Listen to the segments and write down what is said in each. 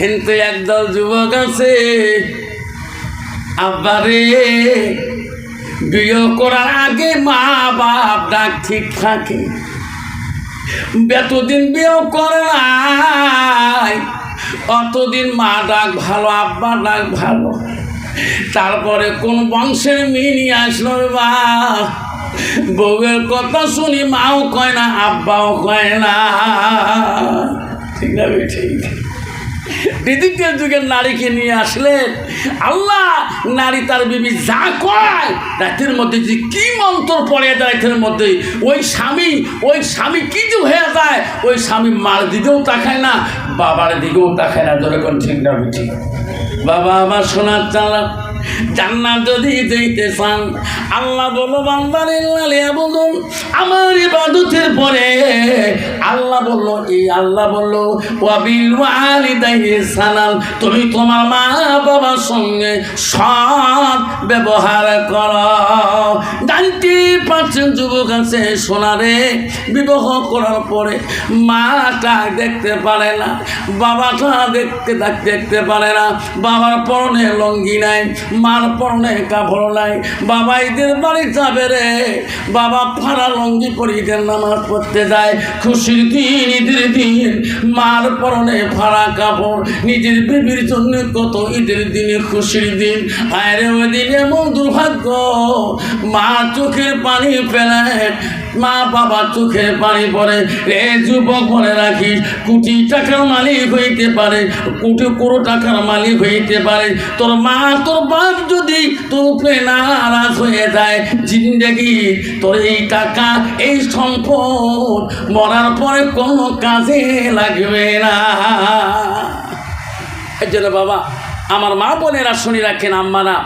কিন্তু একদল যুবক আছে। আব্বারে, বিয়ে করার আগে মা বাপ ডাক ঠিক থাকে। এতদিন বিয়ে করে নাই, অতদিন মা ডাক ভালো, আব্বা ডাক ভালো। তারপরে কোন বংশের মেয়ে নিয়ে আসলো বা বউয়ের কথা শুনি মাও কয় না, আব্বাও কয় না। ঠিক না ঠিক। ডিজিটাল যুগের নারীকে নিয়ে আসলেন? আল্লাহ, নারী তার বিবি যা কয়, রাতের মধ্যে যে কি মন্ত্র পড়ে যায় রাতের মধ্যে, ওই স্বামী ওই স্বামী কি যে হয়ে যায়, ওই স্বামী মার দিকেও তাকায় না, বাবার দিকেও তাকায় না, ধরে কোন ঠিক না বাবা, আমার সোনার চালা জান্নাত যদি যেতে আল্লাহ বলো বলুন আমার ইবাদতের পরে আল্লাহ বলল, এই আল্লাহ বলল, ওয়াবিল তুমি তোমার মা বাবার সঙ্গে সৎ ব্যবহার করো। নাইনটি পার্সেন্ট যুবক আছে, সোনারে বিবাহ করার পরে মাটা দেখতে পারে না, বাবাটা দেখতে দেখতে পারে না, বাবার পরনে লঙ্গি নাই মার পরনে কাপড় নাই, বাবা ঈদের বাড়ি যাবে রে। বাবা ফাড়া লঙ্গি পরে ঈদের নামাজ পড়তে যায়, খুশির দিন, ঈদের দিন। মার পরনে ফাড়া কাপড় নিজের বিবির জন্য কত ঈদের দিনে, খুশির দিন। আরে ওই দিন এমন দুর্ভাগ্য, মা চোখের পানি ফেলে, মা বাবা চোখের পানি পড়ে রে যুবক মনে রাখিস, কোটি টাকার মালিক হইতে পারে, কোটি কোটি টাকার মালিক হইতে পারে। তোর মা, তোর বাপ যদি তোর উপরে নারাজ হয়ে যায় জিন্দগি, তোর এই টাকা, এই সম্পদ মরার পরে কোনো কাজে লাগবে না। জন্য বাবা, আমার মা বোনেরা শুনে রাখেন আম্মারা,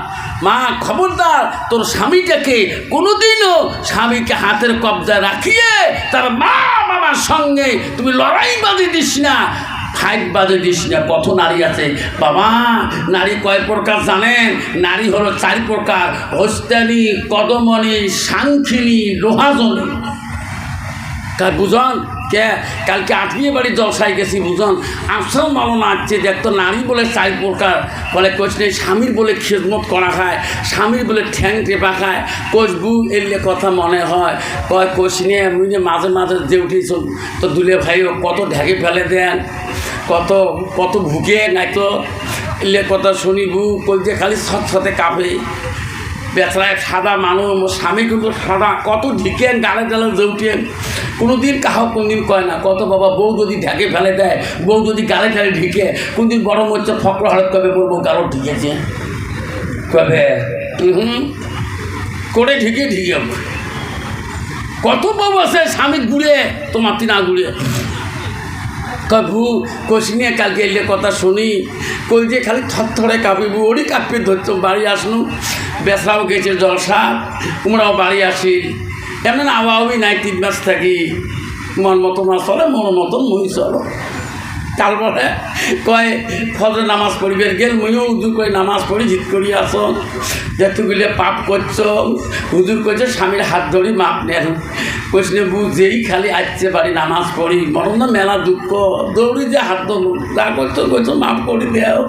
মা খবরদার, তোর স্বামীটাকে কোনোদিনও স্বামীকে হাতের কবজা রাখিয়ে তার মা বাবার সঙ্গে তুমি লড়াই বাঁধে দিস না। ফাইট বাজে দিস না, কত নারী আছে? বাবা, নারী কয় প্রকার জানেন? নারী হলো চার প্রকার, হস্তানি কদমণি সাংখিনী লোহাজনী। কার বুঝন? কে? কালকে আত্মীয় বাড়ি জলসায় গেছি, বুঝন? আফসার মালো নাচছে দেখ তো নারী বলে চার প্রকার। বলে কোচ নেই, স্বামীর বলে খেদমত করা খায়, স্বামীর বলে ঠ্যাং টেপা খায়। কোচ বু এলে কথা মনে হয়, কয় কোচ নিয়ে মাঝে মাঝে যে উঠিস তো দুলে ভাইও কত ঢেকে ফেলে দেন। কত কত ভুকে নাই তো এলে কথা শুনিবু কই যে খালি সৎ সতে কাঁপে। বেচরায় সাদা মানুষ মোর স্বামী কিন্তু সাদা, কত ঢিকেন, গালে গালে জৌটেন। কোনো দিন কাহ কোনদিন কয় না, কত বাবা, বউ যদি ঢেকে ফেলে দেয়, বউ যদি গালে গালে ঢিকে, কোনদিন বড় হচ্ছে ফকর হঠাৎ কবে বলব গালো ঢিকেছে। কবে হুম করে ঢিকে ঢিকে। কত বউ আছে স্বামী ঘুরে তোমার তিনা ঘুরে কবু কোশিনে কালকে এলে কথা শুনি। কই যে খালি থরথরে কাঁপিবু ওরই কাঁপিয়ে ধরত বাড়ি আসনু। বেসরাও গেছে জলসা, তোমরাও বাড়ি আসি। এমন আওয়াবি নাই, তিন মাস থাকি। মন মতন মাছ চলে মন মতন মুই চলো। তারপরে কয়, ফজর নামাজ পড়িবে। গেল মইও উজু করে নামাজ পড়ি জিত করি আস। যেতুগুলো পাপ করছ। হুজুর করছে স্বামীর হাত ধরি, মাপ নেন কৃষ্ণ বুঝেই খালি আসছে বাড়ি নামাজ পড়ি। মরণ না মেলা দুঃখ। দৌড়ি যে হাত ধরু যা করছ করছ, মাপ করে দেও।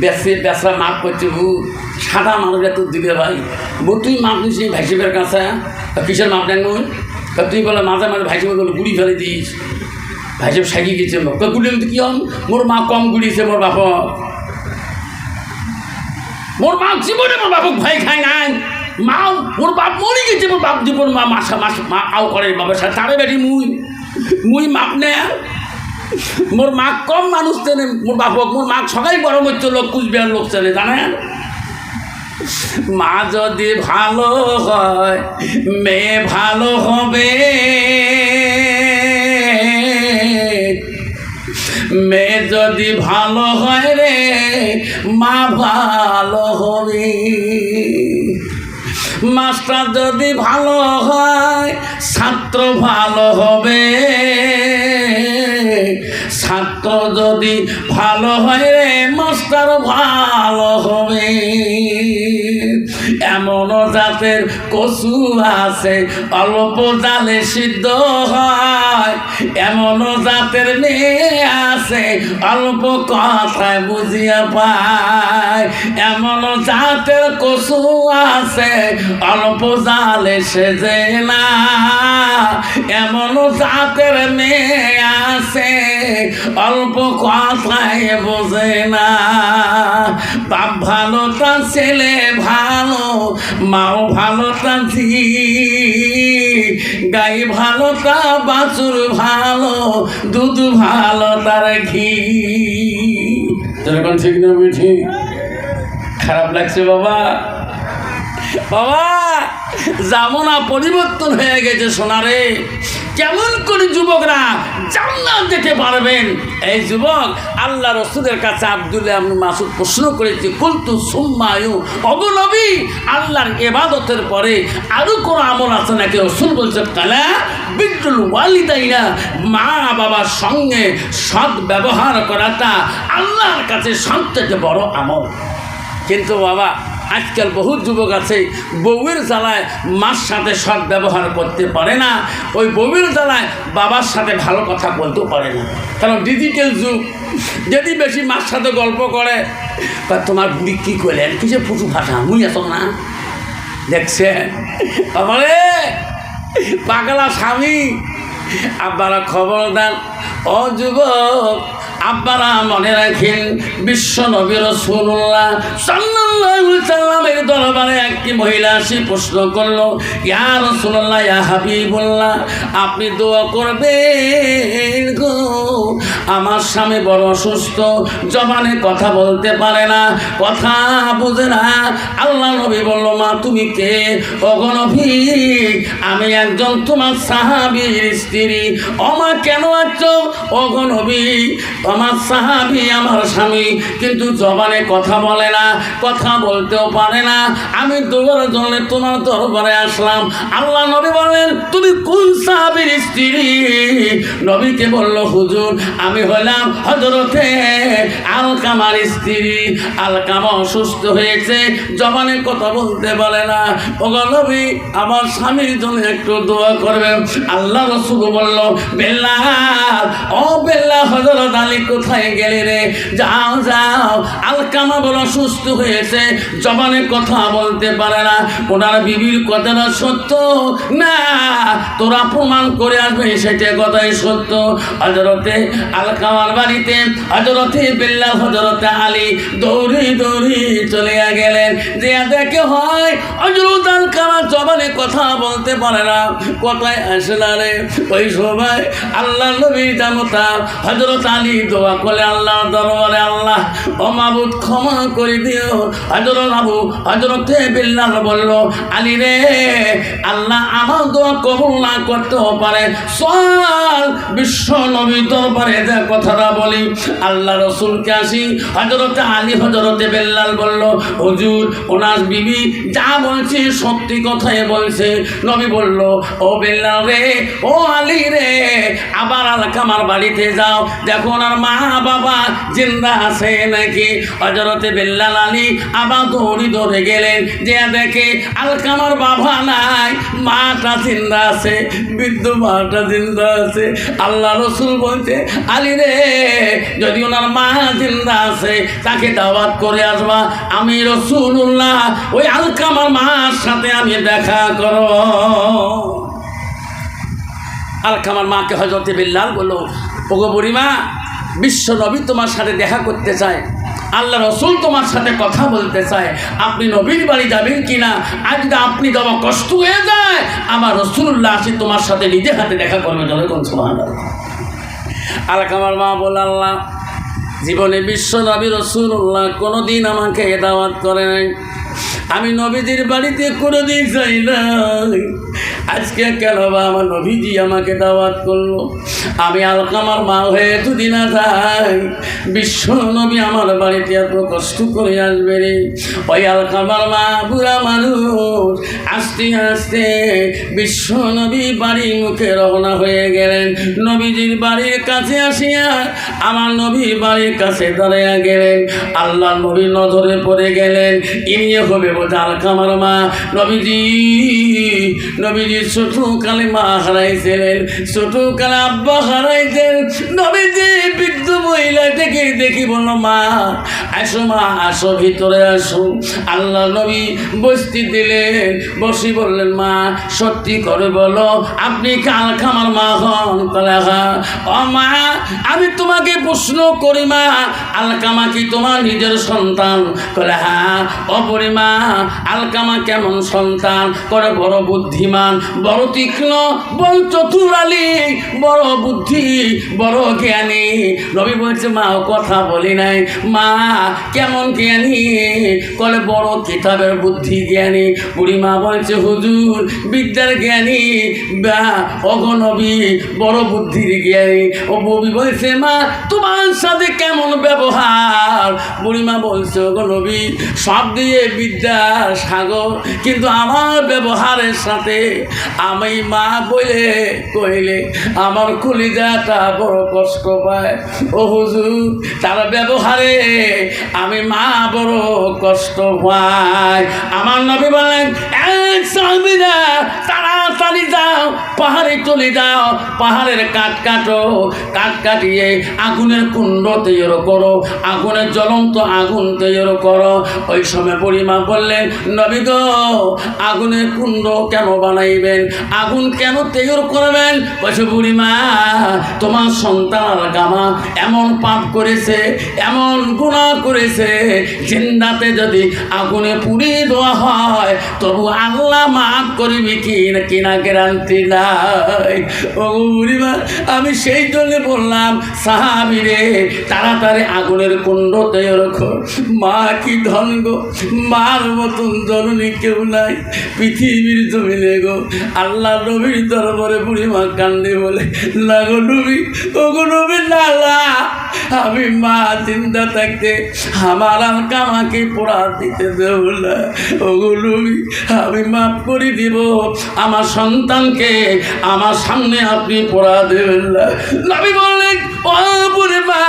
বেসে বেসরা মাপ করছে বু সাদা মানুষ এত দিবে ভাই। বউ, তুই মাপ নিস ভাইসিবের কাছে? কিসের মাপ নেন তুই বলে, মাঝে ভাইসিবে বলে গুড়ি ফেলে দিস। ভাইসব সাগি গেছে তো গুলি কি হম মোর মা কম গুড়িছে মোর বাপ। মোর মা জীবনে মোর বাপক ভয় খায় নাই। মাও মোর বাপ মরি গেছে, মোর বাপ জীবন মা মাসা মাস মা আও করে বাবার সাথে। তারে বেটি মুই মুই মাপ নে। মোর মা কম মানুষ চেনে, মোর বাপক। মোর মা সবাই বড় মধ্য লোক, কুচবিহার লোক চেনে জানেন মা যদি ভালো হয়, মেয়ে ভালো হবে যদি ভালো হয় রে, মা ভালো হবে। মাস্টার যদি ভালো হয়, ছাত্র ভালো হবে। ছাত্র যদি ভালো হয় রে, মাস্টার ভালো হবে। এমন জাতের কচু আছে, অল্প জালে সিদ্ধ হয়। এমন জাতের মেয়ে আছে, অল্প কথায় বুঝিয়া পায়। এমন জাতের কচু আছে, অল্প জালে সেজে না। এমন জাতের মেয়ে আছে, অল্প কথায় বোঝে না। বাপ ভালো, তার ছেলে ভালো মাও ভালো তার গাই ভালো তা, বাছুর ভালো, দুধ ভালো তার ঘি। যেরকম ঠিক না, মিঠি? খারাপ লাগছে বাবা। বাবা! জামনা পরিবর্তন হয়ে গেছে সোনারে। কেমন করে যুবকরা জান্নাত যেতে পারবেন? এই যুবক, আল্লাহ রসুদের কাছে আব্দুল্লাহ আমি মাসুদ প্রশ্ন করেছি, কুলতু সুম্মায়ু অগনবী আল্লাহর এবাদতের পরে আরও কোনো আমল আছে নাকি? রসুল বলছে কালা বিদ্যুল ওয়ালিদাইনা মা বাবার সঙ্গে সৎ ব্যবহার করাটা আল্লাহর কাছে সবথেকে বড় আমল। কিন্তু বাবা আজকাল বহু যুবক আছে, বউয়ের জ্বালায় মার সাথে সৎ ব্যবহার করতে পারে না, ওই বউয়ের জ্বালায় বাবার সাথে ভালো কথা বলতেও পারে না। কারণ ডিজিটাল যুগ, যদি বেশি মার সাথে গল্প করে বা তোমার বুড়ি কী করলেন? কিসে ফুটু ফাটা মুই এত না? দেখছে আমারে পাগলা স্বামী, আব্বারা খবর দেন ও যুবক আব্বারা মনে রাখেন, বিশ্ব নবীর রসুল্লাহ সাল্লামের দরবারে একটি মহিলা আসি প্রশ্ন করল, ইয়া রসুল্লাহ ইয়া হাবিবুল্লাহ, আপনি দোয়া করবেন গো? আমার স্বামী বড় অসুস্থ, জবানে কথা বলতে পারে না, কথা বোঝে না। আল্লাহ নবী বলল, মা, তুমি কে? অগনভী আমি একজন তোমার সাহাবীর স্ত্রী। অমা কেন আছো? অগনবী আমার সাহাবী, আমার স্বামী, কিন্তু জবানে কথা বলে না, কথা বলতেও পারে না। আমি তোমার জন্য তোমার দরবারে আসলাম। আল্লাহ নবী বলেন তুমি কোন সাহাবীর স্ত্রী? নবীকে বলল, হুজুর, আমি হলাম হজরতে আলকামার স্ত্রী। আলকামা অসুস্থ হয়েছে, জবানে কথা বলতে পারে না। নবী, আমার স্বামীর জন্য একটু দোয়া করবেন। আল্লাহ রসুল বলল, বেল্লাল, ও বেল্লা হজরত আলী কোথায় গেলে রে? যাও যাও। আলকামা বড় অসুস্থ হয়েছে। জবানে কথা বলতে পারে না। ওনার বিবির কথাটা সত্য? না। তোরা প্রমাণ করে আসবে, সেটা কথাই সত্য। হজরতে আলকামার বাড়িতে হজরতে বেল্লা হজরতে আলী দৌড়ি দৌড়ি চলে গেলেন। যে দেখে হয় হজরত আলকামা জবানে কথা বলতে পারে না। কথায় আসে না রে। ওই সময় আল্লাহ নবী জানতা হজরত আলী দোয়া করে আল্লাহ, দরবারে আল্লাহ। অমাবুদ ক্ষমা করে দিও। হজরত আবু হজরতে বিল্লাল বলল, আলী রে, আল্লাহ আমার দোয়া কবুল না করতেও পারে। চল বিশ্ব নবী দরবারে যে কথাটা বলি, আল্লাহ রসুলকে আসি হজরতে আলী হজরতে বেল্লাল বলল, হুজুর, ওনার বিবি যা বলছে সত্যি কথাই বলছে। নবী বলল, ও বেল্লাল রে, ও আলী রে, আবার আলকামার বাড়িতে যাও। দেখো ওনার মা বাবা জিন্দা আছে নাকি? হজরতে বেল্লাল আলী আবার দৌড়ি দৌড়ে গেলেন যে দেখে আলকামার বাবা নাই, মাটা জিন্দা আছে, বৃদ্ধ মাটা জিন্দা আছে। আল্লাহ রসুল বলছে রে, যদি ওনার মা জিন্দা আছে, তাকে দাওয়াত করে আসবা। আমি রসুল্লাহ ওই মার সাথে আমি দেখা মাকে হজরতে বিল্লাল বলল, ওগো বুড়িমা, বিশ্ব নবী তোমার সাথে দেখা করতে চায়। আল্লাহ রসুল তোমার সাথে কথা বলতে চায়। আপনি নবীর বাড়ি যাবেন কি না আর যদি আপনি যাওয়া কষ্ট হয়ে যায়, আমার রসুল্লাহ আসি তোমার সাথে নিজে হাতে দেখা করবে। যখন সোহান আলকামার মা বল, আল্লাহ, জীবনে বিশ্ব নবী রসুল্লাহ কোনো দিন আমাকে দাওয়াত করে নাই। আমি নবীদের বাড়িতে কোনো দিন যাই নাই। আজকে কেন বা আমার নবীজি আমাকে দাওয়াত করল? আমি আলকামার মা হয়ে দুদিন যাই, বিশ্ব নবী আমার বাড়িতে এত কষ্ট করে আসবে রে। ওই আলকামার মা, বুড়া মানুষ, আস্তে আস্তে বিশ্ব নবী বাড়ির মুখে রওনা হয়ে গেলেন। নবীজির বাড়ির কাছে আসিয়া আমার নবী বাড়ির কাছে দাঁড়াইয়া গেলেন। আল্লাহ নবী নজরে পড়ে গেলেন। ইনিয়ে হবে বোঝা আলকামার মা। নবীজি নবীজি ছোট কালে মা হারাইছিলেন ছোট কালে আব্বা হারাইছেন নবীজি বৃদ্ধ মহিলা দেখে বলল, মা, আসো মা, আসো, ভিতরে আসো। আল্লাহ নবী বসতি দিলেন, বসি বললেন, মা, সত্যি করে বলো, আপনি কাল খামার মা হন। বলে ও মা, আমি তোমাকে প্রশ্ন করি মা, আলকামা কি তোমার নিজের সন্তান? করে হ্যাঁ অপরিমা আলকামা কেমন সন্তান? করে বড় বুদ্ধিমান, বড় তীক্ষ্ণ, বড় চতুরালি বড় বুদ্ধি, বড় জ্ঞানী রবি বলছে, মা, ও কথা বলি নাই। মা, কেমন জ্ঞানী? কলে বড় কিতাবের বুদ্ধি জ্ঞানী। বুড়িমা বলছে, হুজুর, বিদ্যার জ্ঞানী? বা অগনবী বড় বুদ্ধির জ্ঞানী। ও ববি বলছে, মা, তোমার সাথে কেমন ব্যবহার? বুড়িমা বলছে অগনবী সব দিয়ে বিদ্যা সাগর, কিন্তু আমার ব্যবহারের সাথে আমি মা বলে কইলে আমার কলিজাটা বড় কষ্ট পায়। ও হুজুর, তার ব্যবহারে আমি মা বড় কষ্ট পাই। আমার নবী বলেন, এক সাহাবীরা, তাড়াতাড়ি যাও, পাহাড়ে চলে যাও, পাহাড়ের কাঠ কাটো, কাঠ কাটিয়ে আগুনের কুণ্ড তৈরি করো, আগুনের জ্বলন্ত আগুন তৈরি করো। ওই সময় পরিমা বললেন, নবী গো, আগুনের কুণ্ড কেন বানাইবেন? আগুন কেন তৈরি করবেন? বলছে বুড়িমা তোমার সন্তান গামা এমন পাপ করেছে, এমন গুণা করেছে, জিন্দাতে যদি আগুনে পুড়িয়ে দেওয়া হয়, তবু আল্লাহ মাফ করবি কি কিনা গ্যারান্টি নাই। ও আমি সেই জন্য বললাম সাহাবিরে তাড়াতাড়ি আগুনের কুণ্ড তৈরি মা কি ধন গো, মার মতন জননী কেউ নাই। পৃথিবীর জমিনে গো, আল্লাহ নবীর দরবারে বুড়িমা কান্দে বলে না গো নবী ও গো নবী না না। আমি মা চিন্তা থাকতে আমার আলকা আমাকে পোড়া দিতে দেব না ও গো নবী, আমি মাফ করে দিব আমার সন্তানকে আমার সামনে আপনি পোড়া দেবেন না নবী বললেন, ও বুড়িমা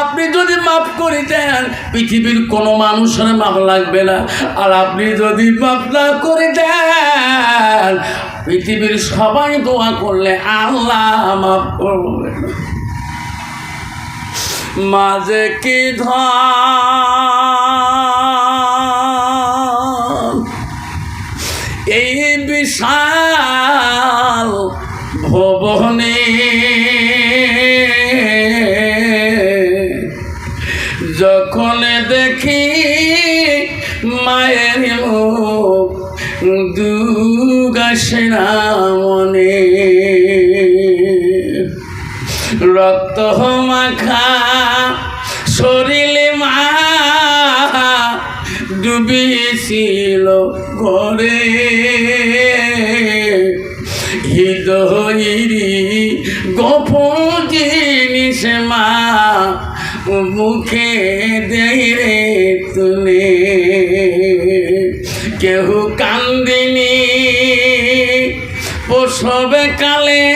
আপনি যদি মাফ করে দেন, পৃথিবীর কোনো মানুষের মাপ লাগবে না আর আপনি যদি মাফ না করে দেন, পৃথিবীর সবাই দোয়া করলে আল্লাহ মাফ করবে। মাঝে কি এই বিশাল ভবনে যখন দেখি মায়ের মুখ রক্ত মাখা ডুবিয়েছিল ঘরে। হৃদয়রি গোপন জিনিস মা, মুখে দেয় রে তুলে। কেহ কান্দিনি, প্রসবে কালে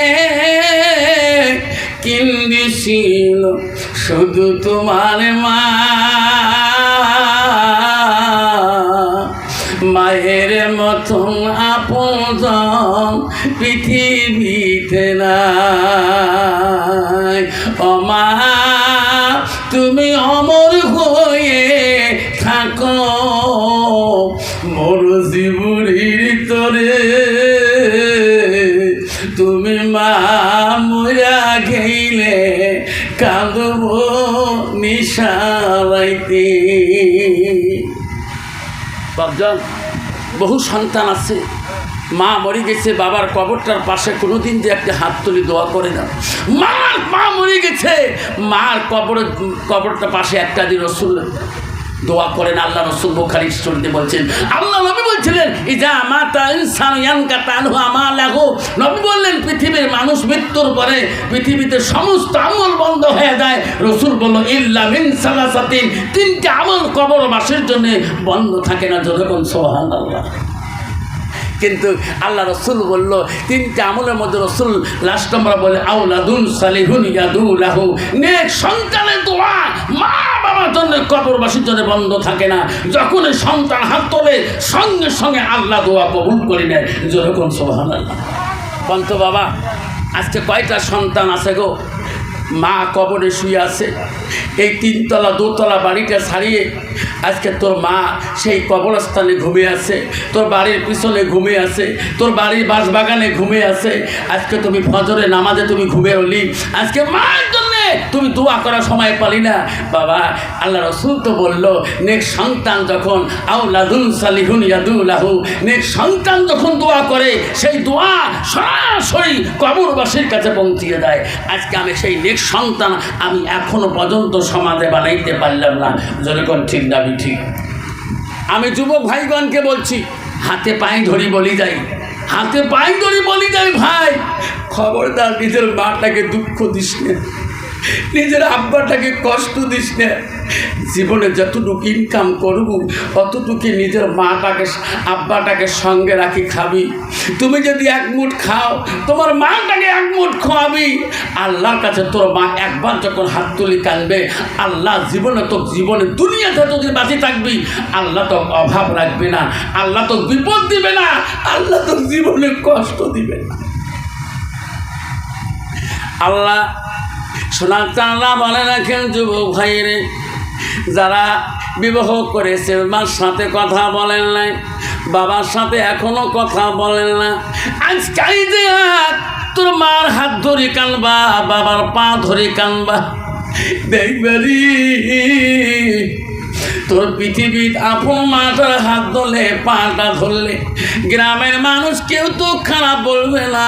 কিন্দিছিল শুধু তোমার মা মায়ের মতন আপন পৃথিবীতে নাই। ও মা, তুমি অমর হয়ে থাকো। মোর জীবনীর তরে তুমি মা মরা গেলে কাঁদব নিশালাইতে। বাবজান বহু সন্তান আছে। মা মরে গেছে, বাবার কবরটার পাশে কোনো দিন যে একটা হাত তুলি দোয়া করে না। মা মা মরে গেছে। মার কবর, কবরটার পাশে একটা দিন রসুল দোয়া করেন। আল্লাহ রসুল বোখারি শুনতে বলছেন, আল্লাহ বলছিলেন, ইজা মাতা ইনসান ইয়ানকা তানহু আমালাহু। নবী বললেন, পৃথিবীর মানুষ মৃত্যুর পরে পৃথিবীতে সমস্ত আমল বন্ধ হয়ে যায়। রসুল বলল, ইল্লা মিন সালাসাতিন। তিনটে আমল মাসের জন্য বন্ধ থাকে না যতক্ষণ সুবহানাল্লাহ। কিন্তু আল্লাহ রসুল বলল, তিনটে আমলের মধ্যে রসুল লাস্ট নম্বর বলে আউলাদুন সালিহুন ইয়াদুলাহু। নেক সন্তানের দোয়া মা বাবার জন্য কবরবাসীর জন্য বন্ধ থাকে না। যখন সন্তান হাত তোলে, সঙ্গে সঙ্গে আল্লাহ দোয়া কবুল করে নেয়। যেরকম সোহান আল্লাহ বন্ত বাবা, আজকে কয়টা সন্তান আছে গো? মা কবরে শুয়ে আছে। এই তিনতলা, দোতলা বাড়িটা ছাড়িয়ে আজকে তোর মা সেই কবরস্থানে ঘুমিয়ে আছে, তোর বাড়ির পিছনে ঘুমিয়ে আছে, তোর বাড়ির বাঁশবাগানে ঘুমিয়ে আছে। আজকে তুমি ফজরে নামাজে তুমি ঘুমিয়ে উলি আজকে মার জন্যে তুমি দোয়া করার সময় পালি না। বাবা, আল্লাহ রসুল তো বলল, নেক সন্তান যখন আউলাদুল সালিহুন ইয়াদুলাহু, নেক সন্তান যখন দোয়া করে, সেই দোয়া সরাসরি কবরবাসীর কাছে পৌঁছিয়ে দেয়। আজকে আমি সেই নেক সন্তান আমি এখনও পর্যন্ত সমাজে বানাইতে পারলাম না। যেরকম ঠিক দাবি ঠিক? আমি যুবক ভাইগণকে বলছি, হাতে পায়ে ধরি বলি যাই। হাতে পায়ে ধরি বলি যাই ভাই। খবরদার নিজের মাটাকে দুঃখ দিস না। নিজের আব্বাটাকে কষ্ট দিস না। জীবনে যতটুকু ইনকাম করব অতটুকু নিজের মাটাকে, আব্বাটাকে সঙ্গে রাখি খাবি। তুমি যদি এক মুঠ খাও, তোমার মাটাকে এক মুঠ আল্লাহর কাছে তোর মা একবার যখন হাত তুলি কানবে আল্লাহ জীবনে তো জীবনে দুনিয়াতে যদি বাঁচে থাকবি, আল্লাহ তো অভাব রাখবে না, আল্লাহ তো বিপদ দিবে না, আল্লাহ তো জীবনে কষ্ট দিবে না। আল্লাহ সোনার চাঁদা বলে রাখেন যুবক ভাইরে যারা বিবাহ করেছে, মার সাথে কথা বলেন নাই, বাবার সাথে এখনও কথা বলেন না। আজকাল যে তোর মার হাত ধরে কানবা, বাবার পা ধরে কানবা দেখবারি তোর পৃথিবীর আপন মাটার হাত ধরলে, পাটা ধরলে, গ্রামের মানুষ কেউ তো খারাপ বলবে না,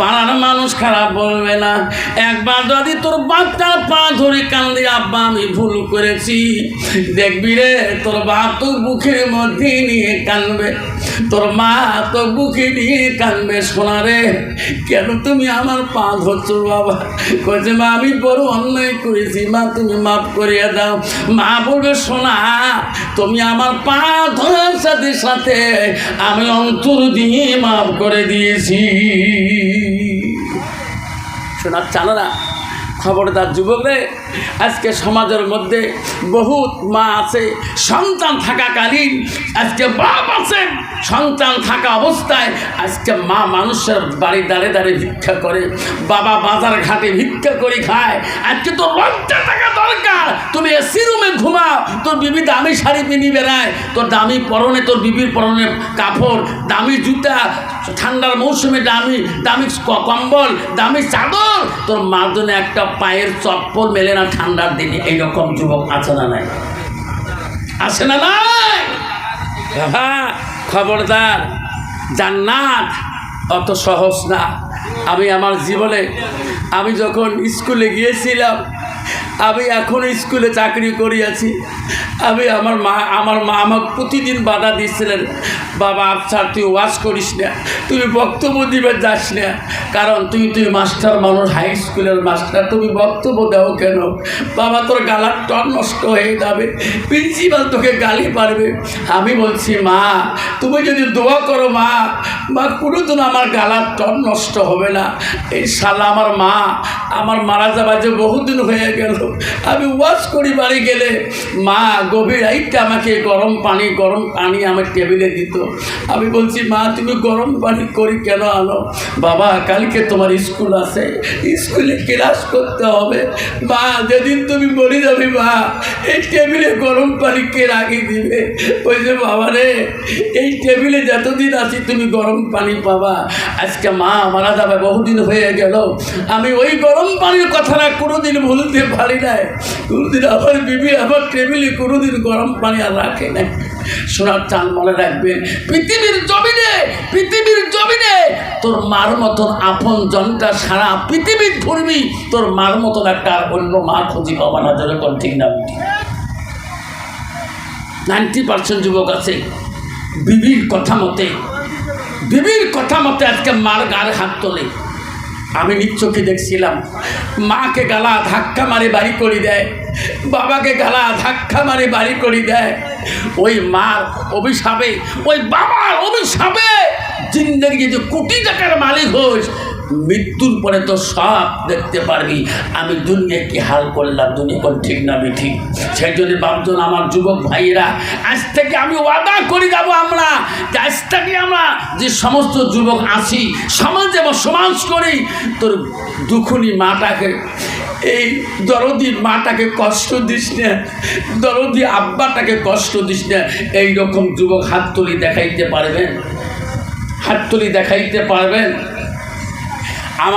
পাড়ার মানুষ খারাপ বলবে না। একবার যদি তোর বাচ্চার পা ধরে কান্দি আব্বা, আমি ভুল করেছি। দেখবি রে, তোর বাপ তোর বুকের মধ্যে নিয়ে কানবে। তোর মা তোর বুকে নিয়ে কানবে। শোনা রে, কেন তুমি আমার পা ধরছো বাবা? কয়েছে মা, আমি বড় অন্যায় করেছি। মা, তুমি মাফ করিয়া দাও। মা বলবে, শোনা তুমি আমার পা ধরার সাথে সাথে আমি অন্তর দিয়ে মাফ করে দিয়েছি। শোনার চালারা, খবরদার যুবকরে আজকে সমাজের মধ্যে বহুত মা আছে, সন্তান থাকাকালীন আজকে বাপ আছে, সন্তান থাকা অবস্থায় আজকে মা মানুষের বাড়ি দাঁড়ে দাঁড়িয়ে ভিক্ষা করে, বাবা বাজার ঘাটে ভিক্ষা করে খায়। আজকে তো লজ্জা থাকা দরকার। তুমি এসি রুমে ঘুমাও, তোর বিবি দামি শাড়ি পিনি বেড়ায়, তোর দামি পরনে, তোর বিবির পরনে কাপড়, দামি জুতা, ঠান্ডার মৌসুমে দামি দামি কম্বল, দামি চাদর, তোর জন্য একটা পায়ের চপ্পল মেলে না ঠান্ডার দিনে এইরকম যুবক আছে না নাই? আছে না নাই? খবরদার, জান্নাত, অত সহজ না। আমি আমার জীবনে, আমি যখন স্কুলে গিয়েছিলাম আমি এখন স্কুলে চাকরি করিয়াছি। আমি আমার মা আমার মা আমাকে প্রতিদিন বাধা দিচ্ছিলেন, বাবা আফসার তুই ওয়াশ করিস না, তুমি বক্তব্য দিবে, যাস না। কারণ তুই তুই মাস্টার মানুষ, হাই স্কুলের মাস্টার, তুমি বক্তব্য দাও কেন? বাবা, তোর গালার টন নষ্ট হয়ে যাবে প্রিন্সিপাল তোকে গালি পারবে। আমি বলছি, মা, তুমি যদি দোয়া করো, মা মা, কোনোদিন আমার গালার টন নষ্ট হবে না। এই শালা আমার মা, আমার মারা যাবার যে বহুদিন হয়ে গেল আমি ওয়াশ করি বাড়ি গেলে। মা গভীর রাইতে আমাকে গরম পানি গরম পানি আমার টেবিলে দিত। আমি বলছি, মা, তুমি গরম পানি করি কেন আনো? বাবা, কালকে তোমার স্কুল আছে। স্কুলে ক্লাস করতে হবে। মা, যেদিন তুমি মরে যাবে, মা, এই টেবিলে গরম পানি কে রাখি দিবে? ওই যে বাবা রে, এই টেবিলে যতদিন আছি তুমি গরম পানি পাবা। আজকে মা মারা যাবে, বহুদিন হয়ে গেল। আমি ওই গরম পানির কথাটা কোনোদিন ভুলতে পারি নাই। কোনোদিন আমার বিবি আমার টেবিলে কোনোদিন গরম পানি আর রাখে নাই। সোনার চান মনে রাখবেন পৃথিবীর জমিনে পৃথিবীর জমিনে তোর মার মতন আপন জনটা সারা পৃথিবীর ঘুরবি তোর মার মতন একটা অন্য মা খুঁজি পাবা না যেরকম ঠিক না নাইনটি পার্সেন্ট যুবক আছে। বিবির কথা মতে, বিবির কথা মতে আজকে মার গায়ে হাত তোলে। আমি নিচ্চোখে দেখছিলাম। মাকে গালা ধাক্কা মারে বাড়ি করে দেয়। বাবাকে গালা ধাক্কা মারে বাড়ি করে দেয়। ওই মার অভিশাপে, ওই বাবার অভিশাপে জিন্দগি যদি কোটি টাকার মালিক হোস মৃত্যুর পরে তো সব দেখতে পারবি। আমি দুনিয়া কি হাল করলাম? দুনিয়া কোন ঠিক না ঠিক? সেই জন্য বাপজন আমার যুবক ভাইয়েরা, আজ থেকে আমি ওয়াদা করে যাব আমরা যে আজ থেকে আমরা যে সমস্ত যুবক আছি, সমাজে বসবাস করি, তোর দুখুনি মাটাকে, এই দরদি মাটাকে কষ্ট দিস না, দরদি আব্বাটাকে কষ্ট দিস না, এইরকম যুবক হাত তুলি দেখাইতে পারবেন? হাত তুলি দেখাইতে পারবেন? আমার